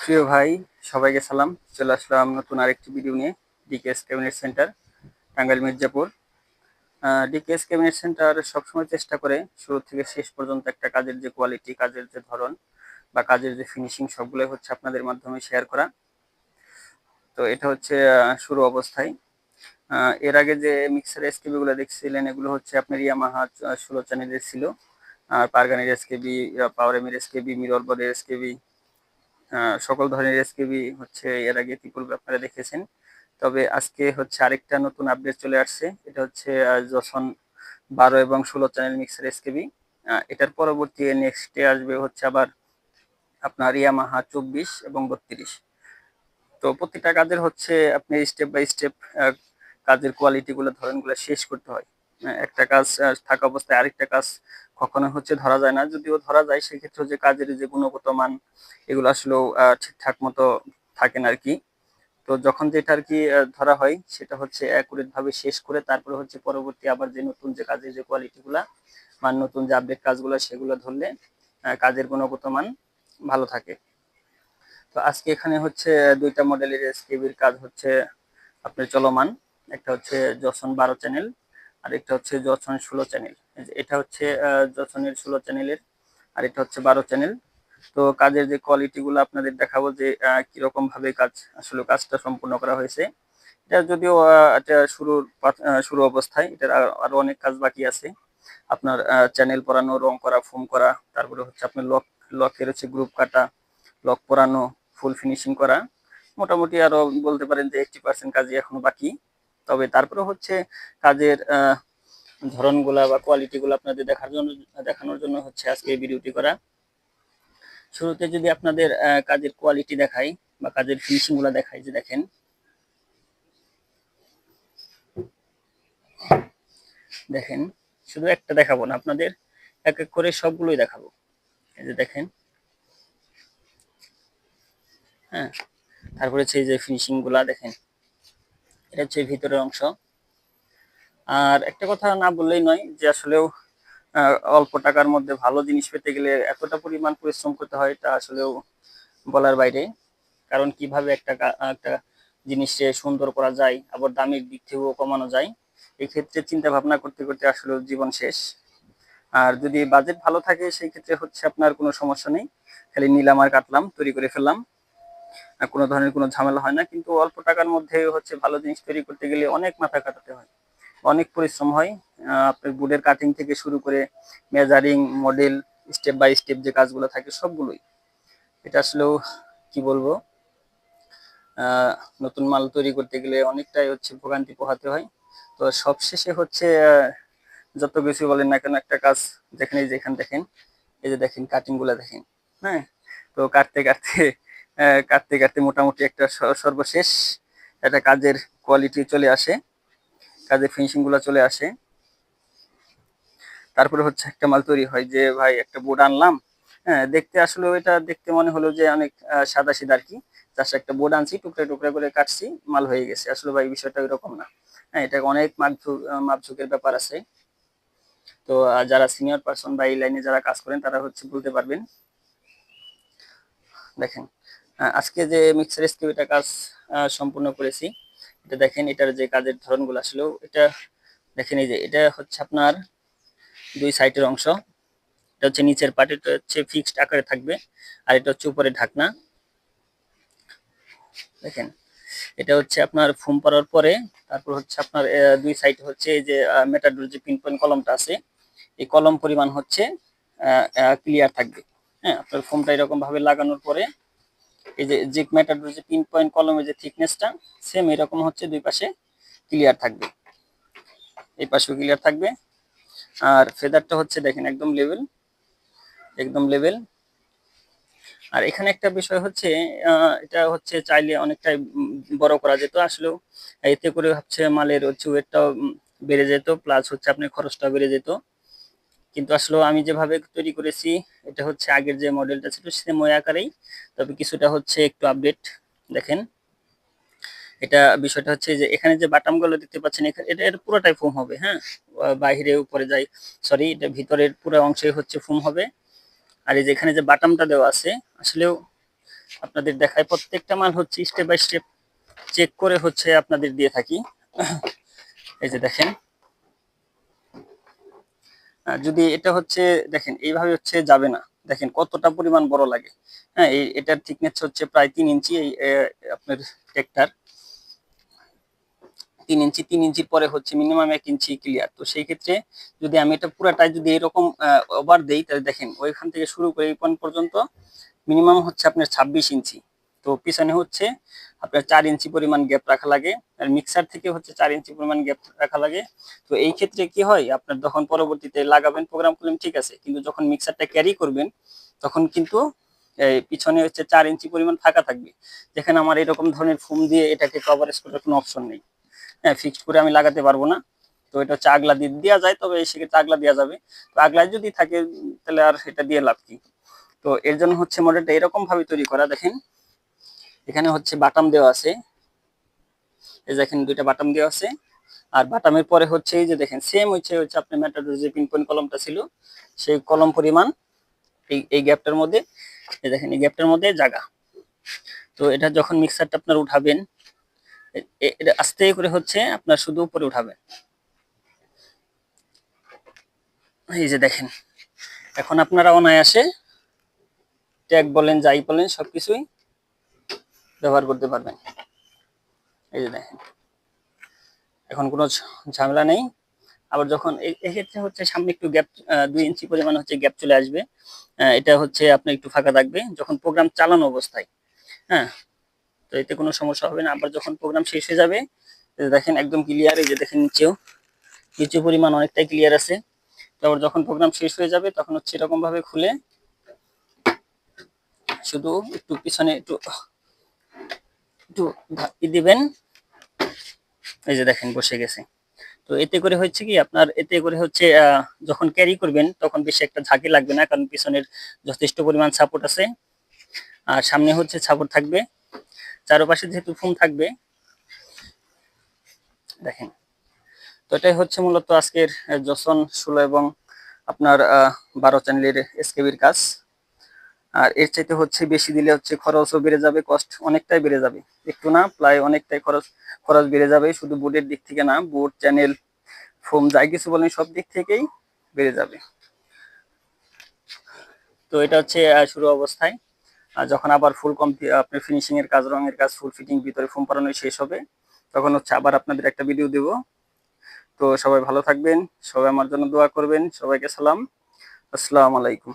প্রিয় ভাই, সবাইকে সালাম। চলে আসলাম নতুন আরেকটি ভিডিও নিয়ে DKS cabinet centre Tangail Mirzapur. DKS cabinet centre সবসময় চেষ্টা করে শুরু থেকে শেষ পর্যন্ত একটা কাজের যে কোয়ালিটি কাজের যে ধরন বা কাজের যে ফিনিশিং সবগুলোই হচ্ছে আপনাদের মাধ্যমে শেয়ার করা। তো এটা হচ্ছে শুরু অবস্থায়। এর আগে যে মিক্সার এসকেবি গুলো দেখছিলেন, এগুলো হচ্ছে আপনার ইয়ামাহা ষোলো চ্যানেলের ছিল। আর পারগানের এসকেবি পাওয়ার এমের এসকেবি মিরর বডের এসকেবি সকল ধরনের এসকেবি হচ্ছে এর আগে ইতিপূর্বে আপনারা দেখেছেন। তবে আজকে হচ্ছে আরেকটা নতুন আপডেট চলে আসছে। এটা হচ্ছে যখন বারো এবং ষোলো চ্যানেল মিক্সার এসকেবি এটার পরবর্তী নেক্সটে আসবে হচ্ছে আবার আপনার ইয়ামাহা চব্বিশ এবং বত্রিশ। তো প্রতিটা কাজের হচ্ছে আপনি স্টেপ বাই স্টেপ কাজের কোয়ালিটি গুলো, ধরনগুলো শেষ করতে হয়। একটা কাজ থাকা অবস্থায় আরেকটা কাজ কখনো হচ্ছে ধরা যায় না। যদিও ধরা যায়, সেক্ষেত্রে যে কাজের যে গুণগত মান, এগুলো আসলেও ঠিকঠাক মতো থাকে না আর কি তো যখন যেটা আর কি ধরা হয়, সেটা হচ্ছে অ্যাকুরেট ভাবে শেষ করে তারপরে হচ্ছে পরবর্তী আবার যে নতুন যে কাজের যে কোয়ালিটি গুলা বা নতুন যে আপডেট কাজগুলো, সেগুলো ধরলে কাজের গুণগত মান ভালো থাকে। তো আজকে এখানে হচ্ছে দুইটা মডেলের এসকেবির কাজ হচ্ছে আপনার চলমান। একটা হচ্ছে যশন বারো চ্যানেল আর একটা হচ্ছে যশন ষোলো চ্যানেল এটা হচ্ছে আহ, যশনের ষোলো চ্যানেলের আর এটা হচ্ছে বারো চ্যানেল তো কাজের যে কোয়ালিটিগুলো আপনাদের দেখাবো যে কীরকম ভাবে কাজ আসলে কাজটা সম্পূর্ণ করা হয়েছে। এটা যদিও এটা শুরুর শুরু অবস্থায় এটার আর- অনেক কাজ বাকি আছে। আপনার চ্যানেল পরানো রং করা ফোম করা তারপরে হচ্ছে আপনার লক লকের হচ্ছে গ্রুপ কাটা লক পরানো ফুল ফিনিশিং করা। মোটামুটি আরও বলতে পারেন যে এইটটি পার্সেন্ট কাজই এখনও বাকি। তবে তারপরে হচ্ছে কাজের ধরনগুলা বা কোয়ালিটিগুলো আপনাদের দেখার জন্য, দেখানোর জন্য হচ্ছে আজকে এই ভিডিওটি করা। শুরুতে যদি আপনাদের কাজের কোয়ালিটি দেখাই বা কাজের ফিনিশিংগুলা দেখাই, যে দেখেন। দেখেন, শুধু একটা দেখাবো না, আপনাদের এক এক করে সবগুলোই দেখাবো। এই যে দেখেন। হ্যাঁ তারপরে হচ্ছে এই যে ফিনিশিংগুলা, দেখেন। এটা হচ্ছে ভিতরের অংশ। আর একটা কথা না বললেই নয় যে আসলেও অল্প টাকার মধ্যে ভালো জিনিস পেতে গেলে এতটা পরিমাণ পরিশ্রম করতে হয় তা আসলেও বলার বাইরে। কারণ কীভাবে একটা একটা জিনিসকে সুন্দর করা যায়, আবার দামের দিক থেকেও কমানো যায় এই ক্ষেত্রে চিন্তা ভাবনা করতে করতে আসলে জীবন শেষ। আর যদি বাজেট ভালো থাকে, সেই ক্ষেত্রে হচ্ছে আপনার কোনো সমস্যা নেই। খালি নিলাম আর কাটলাম, তৈরি করে ফেললাম। কোনো ধরনের কোনো ঝামেলা হয় না, কিন্তু অল্প টাকার মধ্যে হচ্ছে ভালো জিনিস তৈরি করতে গেলে অনেক মাথা কাটাতে হয়। অনেক পরিশ্রম হয়। আপনার বুডের কাটিং থেকে শুরু করে measuring model step by step যে কাজগুলো থাকে সবগুলোই। এটা আসলেও কি বলব? নতুন মাল তৈরি করতে গেলে অনেকটাই হচ্ছে ভোগান্তি পোহাতে হয়। তো সবশেষে হচ্ছে যত কিছু বলেন না কেন একটা কাজ যেখানে যেখানে দেখেন, এই যে দেখেন কাটিংগুলা দেখেন হ্যাঁ? তো কাটতে কাটতে কাটতে কাটতে মোটামুটি একটা সর্বশেষ একটা কাজের কোয়ালিটি চলে আসে। কাজের ফিনিশিংগুলা চলে আসে। তারপরে হচ্ছে একটা মাল তৈরি হয় যে, ভাই, একটা বোর্ড আনলাম। হ্যাঁ দেখতে আসলে এটা দেখতে মনে হলো যে অনেক সাদা সিধা আর কি। জাস্ট একটা বোর্ড আনছি, টুকরা টুকরা করে কাটছি, মাল হয়ে গেছে। আসলে ভাই, বিষয়টা এরকম না। হ্যাঁ এটা অনেক মাপঝুকের ব্যাপার আছে। তো যারা সিনিয়র পার্সন বা এই লাইনে যারা কাজ করেন, তারা হচ্ছে বলতে পারবেন। দেখেন আজকে যে মিক্সার স্কিউটা কাজ সম্পূর্ণ করেছি। এটা দেখেন, এটার যে কাজের ধরনগুলো আসলেও এটা দেখেন, এই যে এটা হচ্ছে আপনার দুই সাইডের অংশ। এটা হচ্ছে নিচের পার্ট এটা হচ্ছে ফিক্সড আকারে থাকবে আর এটা হচ্ছে উপরে ঢাকনা। দেখেন, এটা হচ্ছে আপনার ফোম পাড়ার পরে তারপর হচ্ছে আপনার দুই সাইডে হচ্ছে এই যে মেটাডোর যে পিন পয়েন্ট কলমটা আছে, এই কলম পরিমাণ হচ্ছে ক্লিয়ার থাকবে। হ্যাঁ আপনার ফোমটা এরকম ভাবে লাগানোর পরে এই যে যে মেটাডোর যে পিন পয়েন্ট কলমের যে থিকনেসটা সেম এরকম হচ্ছে দুই পাশে ক্লিয়ার থাকবে। এই পাশেও ক্লিয়ার থাকবে। আর ফেদারটা হচ্ছে দেখেন একদম লেভেল একদম লেভেল আর এখানে একটা বিষয় হচ্ছে এটা হচ্ছে চাইলে অনেকটাই বড় করা যেত। আসলেও এতে করে হচ্ছে মালের হচ্ছে ওয়েটটাও বেড়ে যেত প্লাস হচ্ছে আপনার খরচটা বেড়ে যেত। কিন্তু আসলে আমি যেভাবে তৈরি করেছি, এটা হচ্ছে আগের যে মডেলটা ছিল সেম আকারেই। তবে কিছুটা হচ্ছে একটু আপডেট দেখেন। এটা বিষয়টা হচ্ছে যে এখানে যে বাটামগুলো দেখতে পাচ্ছেন, এখানে এটা এটা পুরোটাই ফোম হবে হ্যাঁ? বাইরে উপরে যাই সরি এটা ভিতরের পুরো অংশে হচ্ছে ফোম হবে। আর এই যে এখানে যে বাটামটা দেওয়া আছে, আসলেও আপনাদের দেখায় প্রত্যেকটা মাল হচ্ছে স্টেপ বাই স্টেপ চেক করে হচ্ছে আপনাদের দিয়ে থাকি। এই যে দেখেন যদি এটা হচ্ছে, দেখেন, এইভাবে হচ্ছে যাবে না। দেখেন, কতটা পরিমাণ বড় লাগে। হ্যাঁ এই, এটার থিকনেস হচ্ছে প্রায় তিন ইঞ্চি, এই আপনার টেকটার তিন ইঞ্চি, তিন ইঞ্চির পরে হচ্ছে মিনিমাম এক ইঞ্চি ক্লিয়ার তো সেই ক্ষেত্রে যদি আমি এটা পুরাটাই যদি এরকম ওভার দেই, তাহলে দেখেন, ওইখান থেকে শুরু করে এই পর্যন্ত মিনিমাম হচ্ছে আপনার ছাব্বিশ ইঞ্চি। তো পিছনে হচ্ছে আপনার চার ইঞ্চি পরিমাণ গ্যাপ রাখা লাগে আর মিক্সার থেকে হচ্ছে চার ইঞ্চি পরিমাণ গ্যাপ রাখা লাগে। তো এই ক্ষেত্রে কি হয়, আপনার যখন পরবর্তীতে লাগাবেন প্রোগ্রাম করলেন ঠিক আছে, কিন্তু যখন মিক্সারটা ক্যারি করবেন, তখন কিন্তু পিছনে হচ্ছে চার ইঞ্চি পরিমাণ ফাঁকা থাকবে। যেখানে আমার এরকম ধরনের ফোম দিয়ে এটাকে কভারেজ করার কোনো অপশন নেই। হ্যাঁ ফিক্সড করে আমি লাগাতে পারব না। তো এটা হচ্ছে আগলা দিয়ে দেওয়া যায়, তবে সেক্ষেত্রে আগলা দেওয়া যাবে। তো আগলায় যদি থাকে, তাহলে আর এটা দিয়ে লাভ কি? তো এর জন্য হচ্ছে মডেলটা এরকম ভাবে তৈরি করা, দেখেন। এখানে হচ্ছে বাটাম দেওয়া আছে। এই দেখেন দুইটা বাটাম দেওয়া আছে। আর বাটামের পরে হচ্ছে এই যে দেখেন সেম হচ্ছে হচ্ছে আপনার ম্যাটাডোর যে পিন পয়েন্ট কলমটা ছিল, সেই কলম পরিমাণ এই এই গ্যাপটার মধ্যে, এই দেখেন, এই গ্যাপটার মধ্যে জায়গা তো এটা যখন মিক্সারটা আপনার উঠাবেন এটা আস্তে করে হচ্ছে আপনার শুধু উপরে উঠাবেন। এই যে দেখেন, এখন আপনারা অনায়াসে ট্যাগ বলেন, যাই বলেন, সবকিছুই ব্যবহার করতে পারবেন। এই যে দেখেন। এখন কোনো ঝামেলা নেই। আবার যখন এক্ষেত্রে হচ্ছে সামনে একটু গ্যাপ দুই ইঞ্চি পরিমাণ হচ্ছে গ্যাপ চলে আসবে। এটা হচ্ছে আপনি একটু ফাঁকা থাকবে। যখন প্রোগ্রাম চালানো অবস্থায় হ্যাঁ তো এতে কোনো সমস্যা হবে না। আবার যখন প্রোগ্রাম শেষ হয়ে যাবে দেখেন একদম ক্লিয়ার এই যে দেখেন নিচেও, নিচে পরিমাণ অনেকটাই ক্লিয়ার আছে। তারপর যখন প্রোগ্রাম শেষ হয়ে যাবে, তখন হচ্ছে এরকম ভাবে খুলে, শুধু একটু পিছনে একটু একটু দিবেন। এই যে দেখেন, বসে গেছে। তো এতে করে হচ্ছে কি, আপনার এতে করে হচ্ছে যখন ক্যারি করবেন, তখন বেশি একটা ঝাঁকি লাগবে না, কারণ পিছনের যথেষ্ট পরিমাণ সাপোর্ট আছে। আর সামনে হচ্ছে সাপোর্ট থাকবে। চারপাশে যেহেতু ফোম থাকবে, দেখেন। তো এটাই হচ্ছে মূলত আজকের জসন ষোলো এবং আপনার বারো চ্যানেলের এসকেবির কাজ। আর এর চাইতে হচ্ছে বেশি দিলে হচ্ছে খরচও বেড়ে যাবে কস্ট অনেকটাই বেড়ে যাবে। একটু না, প্রায় অনেকটাই খরচ খরচ বেড়ে যাবে। শুধু বোর্ডের দিক থেকে না বোর্ড চ্যানেল ফোম যাই কিছু বলেন সব দিক থেকেই বেড়ে যাবে। তো এটা হচ্ছে শুরু অবস্থায়। আর যখন আবার ফুল কমপ্লি আপনার ফিনিশিং এর কাজ, রঙের কাজ ফুল ফিটিং ভিতরে ফোম পরানো শেষ হবে, তখন হচ্ছে আবার আপনাদের একটা ভিডিও দেব। তো সবাই ভালো থাকবেন, সবাই আমার জন্য দোয়া করবেন, সবাইকে সালাম। আসসালামু আলাইকুম।